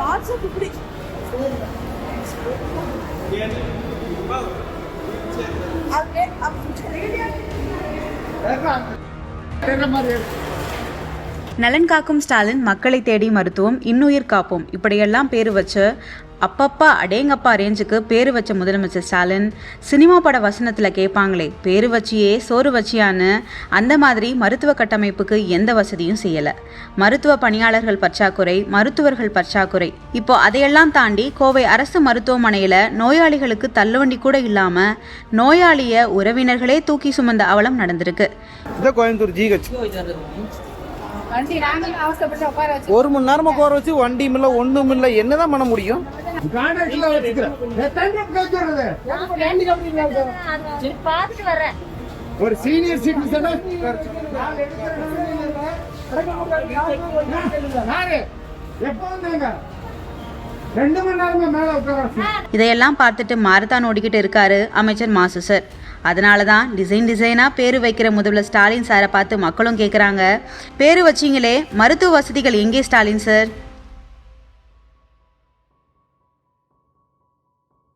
WhatsApp இப்படி. அப்படியே நலன் காக்கும் ஸ்டாலின் மக்களை தேடி மருத்துவம் இன்னுயிர் காப்போம். இப்படியெல்லாம் பேர் வச்சு அப்பப்பா அடேங்கப்பா ரேஞ்சுக்கு பேர் வச்ச முதலமைச்சர் ஸ்டாலின் சினிமா பட வசனத்தில் கேட்பாங்களே பேர் வச்சியே சோறு வச்சியான்னு அந்த மாதிரி மருத்துவ கட்டமைப்புக்கு எந்த வசதியும் செய்யலை. மருத்துவ பணியாளர்கள் பற்றாக்குறை மருத்துவர்கள் பற்றாக்குறை. இப்போ அதையெல்லாம் தாண்டி கோவை அரசு மருத்துவமனையில் நோயாளிகளுக்கு தள்ளுவண்டி கூட இல்லாமல் நோயாளிய உறவினர்களே தூக்கி சுமந்த அவலம் நடந்திருக்கு. கோயம்புத்தூர் ஜிஹெச் ஒரு மணி நேரமா கோர வச்சு வண்டியும் இல்ல ஒண்ணும் இல்ல என்னதான் பண்ண முடியும்? வர்றேன். ஒரு சீனியர் சிட்டிசன் எப்போ வந்தாங்க? ரெண்டு மணி நேரமா மேல உட்கார இதையெல்லாம் பார்த்துட்டு மாரத்தான் ஓடிக்கிட்டு இருக்காரு அமைச்சர் மாசு சார். அதனால தான் டிசைன் டிசைனாக பேர் வைக்கிற முதல்வர் ஸ்டாலின் சாரை பார்த்து மக்களும் கேட்குறாங்க பேர் வச்சிங்களே மருத்துவ வசதிகள் எங்கே ஸ்டாலின் சார்?